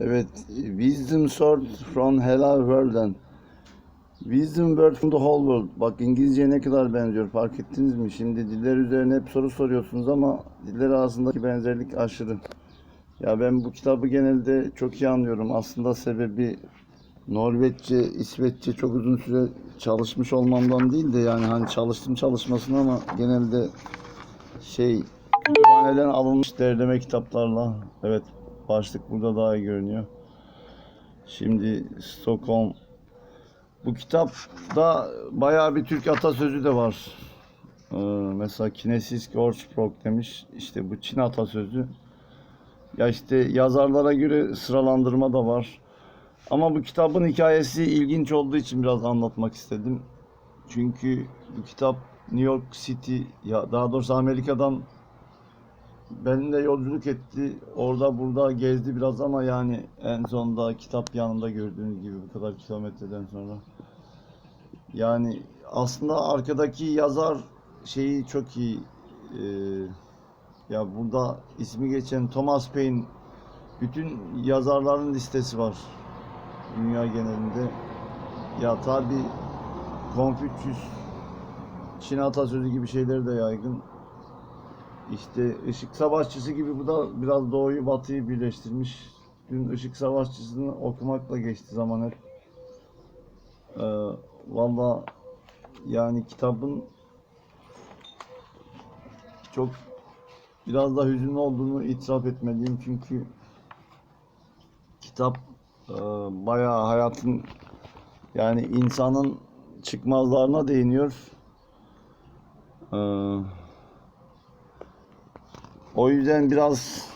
Evet, Wisdom Sword from Hello World'den. Wisdom Word from the Whole World. Bak İngilizceye ne kadar benziyor fark ettiniz mi? Şimdi diller üzerine hep soru soruyorsunuz ama diller arasındaki benzerlik aşırı. Ya ben bu kitabı genelde çok iyi anlıyorum. Aslında sebebi Norveççe, İsveççe çok uzun süre çalışmış olmamdan değil de yani hani çalıştım çalışmasın ama genelde şey kütüphaneden alınmış derleme kitaplarla evet başlık burada daha iyi görünüyor. Şimdi Stockholm bu kitapta bayağı bir Türk atasözü de var. Ee, mesela Kinesis Gorsprok demiş. İşte bu Çin atasözü. Ya işte yazarlara göre sıralandırma da var. Ama bu kitabın hikayesi ilginç olduğu için biraz anlatmak istedim. Çünkü bu kitap New York City ya daha doğrusu Amerika'dan benimle yolculuk etti. Orada burada gezdi biraz ama yani en sonunda kitap yanında gördüğünüz gibi bu kadar kilometreden sonra. Yani aslında arkadaki yazar şeyi çok iyi. Ee, ya burada ismi geçen Thomas Paine bütün yazarların listesi var dünya genelinde. Ya tabi Konfüçyüs, Çin atasözü gibi şeyleri de yaygın. İşte Işık Savaşçısı gibi bu da biraz doğuyu batıyı birleştirmiş. Dün Işık Savaşçısını okumakla geçti zaman hep. Ee, Valla yani kitabın çok biraz da hüzünlü olduğunu itiraf etmeliyim çünkü kitap e, bayağı hayatın yani insanın çıkmazlarına değiniyor. Ee, o yüzden biraz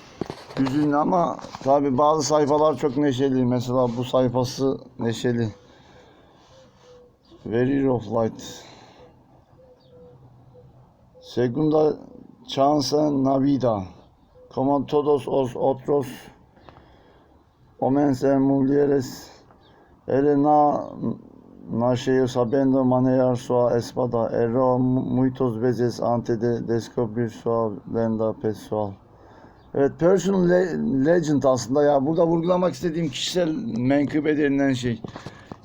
hüzünlü ama tabi bazı sayfalar çok neşeli. Mesela bu sayfası neşeli. Very of Light. Segunda chance navida. Como todos os otros homens e mulheres, ele na nasceu sabendo manejar sua espada. Errou muitas vezes antes de descobrir sua lenda pessoal. Evet, personal le- legend aslında ya burada vurgulamak istediğim kişisel menkıbe denilen şey.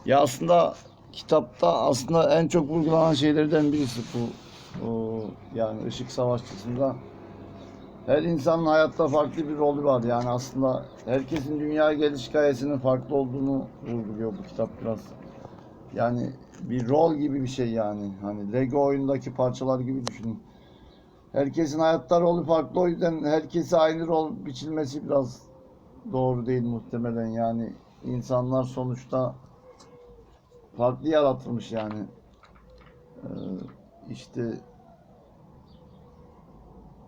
Ya aslında kitapta aslında en çok vurgulanan şeylerden birisi bu. Yani ışık savaşçısında her insanın hayatta farklı bir rolü var. Yani aslında herkesin dünyaya geliş hikayesinin farklı olduğunu vurguluyor bu kitap biraz. Yani bir rol gibi bir şey yani. Hani Lego oyundaki parçalar gibi düşünün. Herkesin hayatta rolü farklı o yüzden herkese aynı rol biçilmesi biraz doğru değil muhtemelen. Yani insanlar sonuçta farklı yaratılmış yani. Ee, işte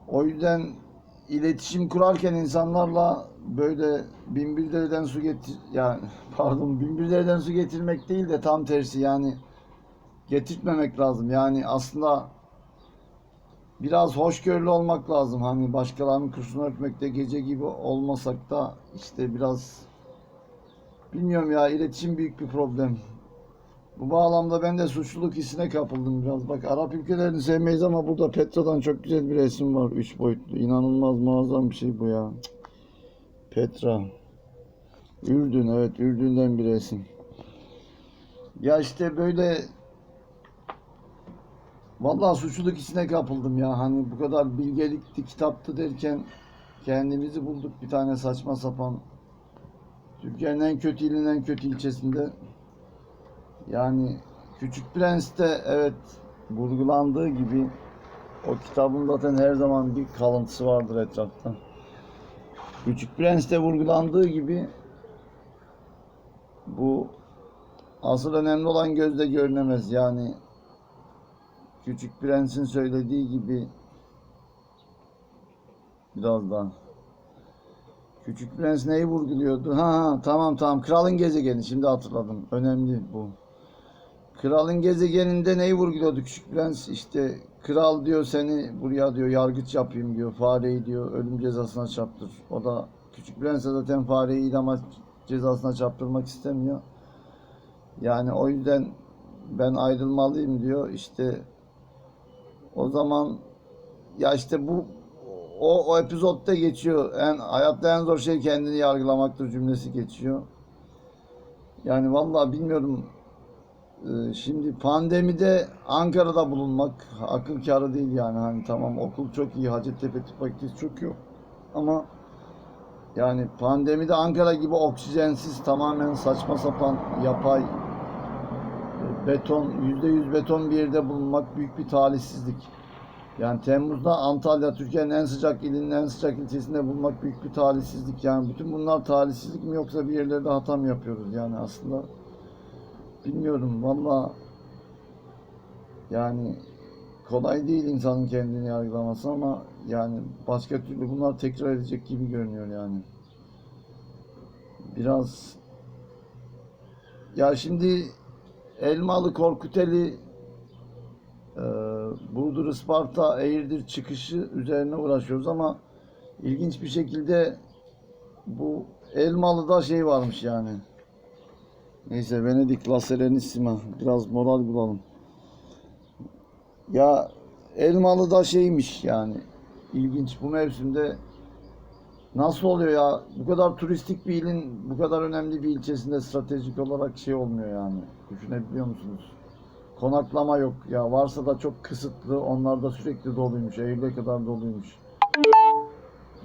o yüzden iletişim kurarken insanlarla böyle binbir dereden su getir yani pardon binbir dereden su getirmek değil de tam tersi yani getirtmemek lazım. Yani aslında biraz hoşgörülü olmak lazım. Hani başkalarının kursunu öpmekte gece gibi olmasak da işte biraz bilmiyorum ya iletişim büyük bir problem. Bu bağlamda ben de suçluluk hissine kapıldım biraz. Bak Arap ülkelerini sevmeyiz ama burada Petra'dan çok güzel bir resim var. Üç boyutlu. İnanılmaz muazzam bir şey bu ya. Cık. Petra. Ürdün evet Ürdün'den bir resim. Ya işte böyle Vallahi suçluluk hissine kapıldım ya. Hani bu kadar bilgelikti, kitaptı derken kendimizi bulduk bir tane saçma sapan Türkiye'nin en kötü ilinin en kötü ilçesinde. Yani Küçük Prens'te evet vurgulandığı gibi o kitabın zaten her zaman bir kalıntısı vardır etrafta. Küçük Prens'te vurgulandığı gibi bu asıl önemli olan gözle görünemez. Yani Küçük Prens'in söylediği gibi biraz daha. Küçük Prens neyi vurguluyordu? Ha, ha tamam tamam. Kralın gezegeni. Şimdi hatırladım. Önemli bu. Kralın gezegeninde neyi vurguluyordu Küçük Prens? İşte kral diyor seni buraya diyor yargıç yapayım diyor. Fareyi diyor ölüm cezasına çarptır. O da Küçük Prens zaten fareyi idam cezasına çarptırmak istemiyor. Yani o yüzden ben ayrılmalıyım diyor. İşte o zaman ya işte bu o, o epizodda geçiyor. En, hayatta en zor şey kendini yargılamaktır cümlesi geçiyor. Yani vallahi bilmiyorum. Ee, Şimdi pandemide Ankara'da bulunmak akıl kârı değil yani. Hani tamam okul çok iyi, Hacettepe Tıp Fakültesi çok iyi. Ama yani pandemide Ankara gibi oksijensiz tamamen saçma sapan yapay e, beton, yüzde yüz beton bir yerde bulunmak büyük bir talihsizlik. Yani Temmuz'da Antalya, Türkiye'nin en sıcak ilinin en sıcak ilçesinde bulunmak büyük bir talihsizlik. Yani bütün bunlar talihsizlik mi yoksa bir yerlerde hata mı yapıyoruz yani aslında bilmiyorum valla yani kolay değil insanın kendini yargılaması ama yani başka türlü bunlar tekrar edecek gibi görünüyor yani. Biraz ya şimdi Elmalı Korkuteli e, Burdur Isparta Eğirdir çıkışı üzerine uğraşıyoruz ama ilginç bir şekilde bu Elmalı'da şey varmış yani. Neyse Venedik La Serenissima. Biraz moral bulalım. Ya Elmalı'da şeymiş yani. ilginç bu mevsimde nasıl oluyor ya? Bu kadar turistik bir ilin bu kadar önemli bir ilçesinde stratejik olarak şey olmuyor yani. Düşünebiliyor musunuz? Konaklama yok. Ya varsa da çok kısıtlı. Onlar da sürekli doluymuş. Eylül'e kadar doluymuş.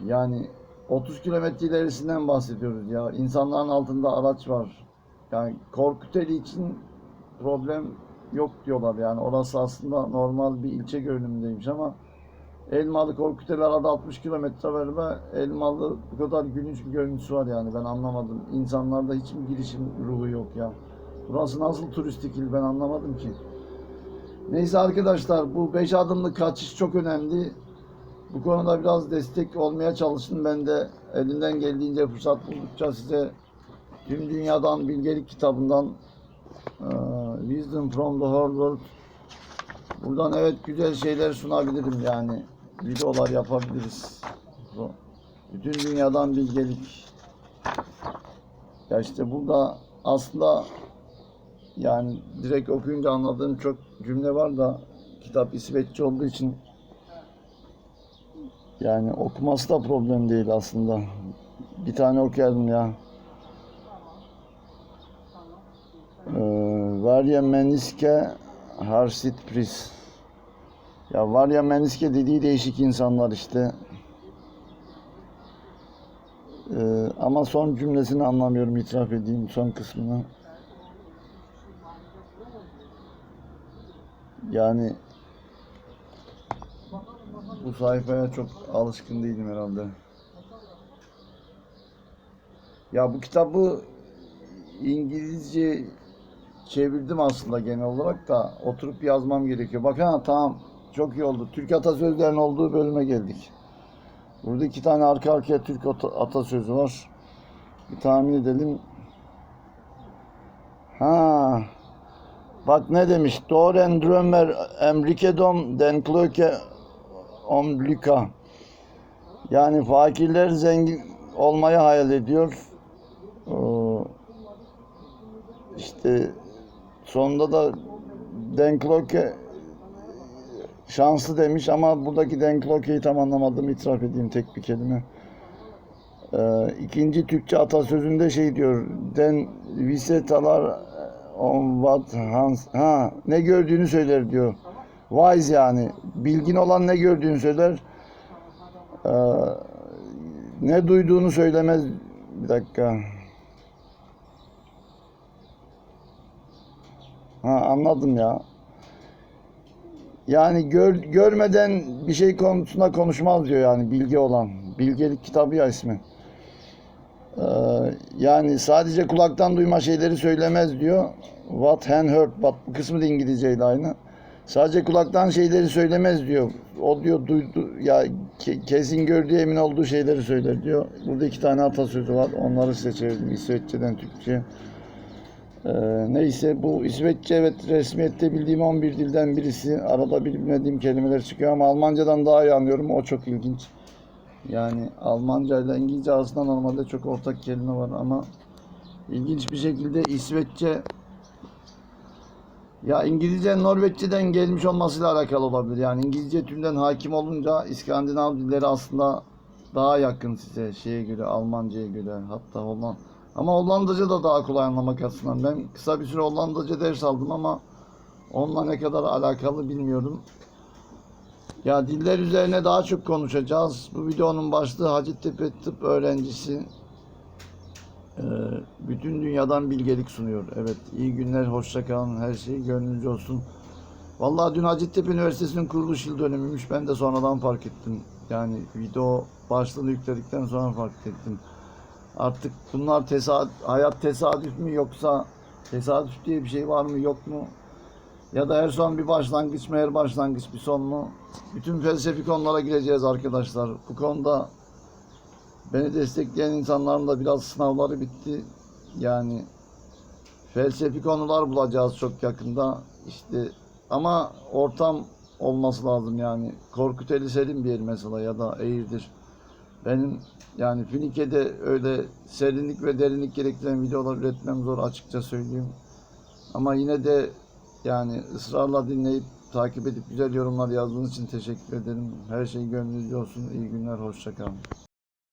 Yani 30 kilometre ilerisinden bahsediyoruz ya. İnsanların altında araç var. Yani Korkuteli için problem yok diyorlar yani. Orası aslında normal bir ilçe görünümündeymiş ama Elmalı Korkuteli arada 60 kilometre var ve Elmalı bu kadar gülünç bir görüntüsü var yani ben anlamadım. İnsanlarda hiç mi girişim ruhu yok ya. Burası nasıl turistik il ben anlamadım ki. Neyse arkadaşlar bu 5 adımlı kaçış çok önemli. Bu konuda biraz destek olmaya çalışın. Ben de elinden geldiğince fırsat buldukça size tüm dünyadan bilgelik kitabından eee, Wisdom from the Whole World buradan evet güzel şeyler sunabilirim yani. Videolar yapabiliriz. Bütün dünyadan bilgelik. Ya işte burada aslında yani direkt okuyunca anladığım çok cümle var da kitap İsveççe olduğu için yani okuması da problem değil aslında. Bir tane okuyalım ya. Ee, Varya Meniske Harsit Pris. Ya Varya Meniske dediği değişik insanlar işte. Ee, ama son cümlesini anlamıyorum itiraf edeyim son kısmını. Yani bu sayfaya çok alışkın değilim herhalde. Ya bu kitabı İngilizce çevirdim aslında genel olarak da oturup yazmam gerekiyor. Bak ha tamam çok iyi oldu. Türk atasözlerinin olduğu bölüme geldik. Burada iki tane arka arkaya Türk ata- atasözü var. Bir tahmin edelim. Ha. Bak ne demiş? Doren drömer emrikedom den kloke om lycka. Yani fakirler zengin olmayı hayal ediyor. Ee, işte sonunda da Den Kloke şanslı demiş ama buradaki Den Kloke'yi tam anlamadım itiraf edeyim tek bir kelime. Ee, ikinci Türkçe atasözünde şey diyor. Den visetalar on what hans ha ne gördüğünü söyler diyor. Wise yani bilgin olan ne gördüğünü söyler. Ee, ne duyduğunu söylemez. Bir dakika. Ha anladım ya. Yani gör, görmeden bir şey konusunda konuşmaz diyor yani bilgi olan. Bilgelik kitabı ya ismi. Ee, yani sadece kulaktan duyma şeyleri söylemez diyor. What hand heard. Bak bu kısmı da İngilizceyle aynı. Sadece kulaktan şeyleri söylemez diyor. O diyor duydu ya ke- kesin gördüğü emin olduğu şeyleri söyler diyor. Burada iki tane atasözü var. Onları size çevirdim İsveççeden Türkçe. Ee, neyse bu İsveççe evet resmiyette bildiğim 11 dilden birisi. Arada bilmediğim kelimeler çıkıyor ama Almancadan daha iyi anlıyorum. O çok ilginç. Yani Almanca ile İngilizce arasında normalde çok ortak kelime var ama ilginç bir şekilde İsveççe Ya İngilizce Norveççeden gelmiş olmasıyla alakalı olabilir. Yani İngilizce tümden hakim olunca İskandinav dilleri aslında daha yakın size şeye göre Almanca'ya göre hatta Holland ama Hollandaca da daha kolay anlamak açısından. Ben kısa bir süre Hollandaca ders aldım ama onunla ne kadar alakalı bilmiyorum. Ya diller üzerine daha çok konuşacağız. Bu videonun başlığı Hacettepe Tıp öğrencisi ee, bütün dünyadan bilgelik sunuyor. Evet, iyi günler, hoşça kalın, her şey gönlünüzce olsun. Vallahi dün Hacettepe Üniversitesi'nin kuruluş yıl dönümüymüş. Ben de sonradan fark ettim. Yani video başlığını yükledikten sonra fark ettim. Artık bunlar tesadüf, hayat tesadüf mü yoksa tesadüf diye bir şey var mı yok mu? Ya da her son bir başlangıç mı, her başlangıç bir son mu? Bütün felsefi konulara gireceğiz arkadaşlar. Bu konuda Beni destekleyen insanların da biraz sınavları bitti. Yani felsefi konular bulacağız çok yakında. İşte ama ortam olması lazım yani. Korkuteli serin bir yer mesela ya da Eğirdir. Benim yani Finike'de öyle serinlik ve derinlik gerektiren videolar üretmem zor açıkça söyleyeyim. Ama yine de yani ısrarla dinleyip takip edip güzel yorumlar yazdığınız için teşekkür ederim. Her şey gönlünüzce olsun. İyi günler, hoşça kalın.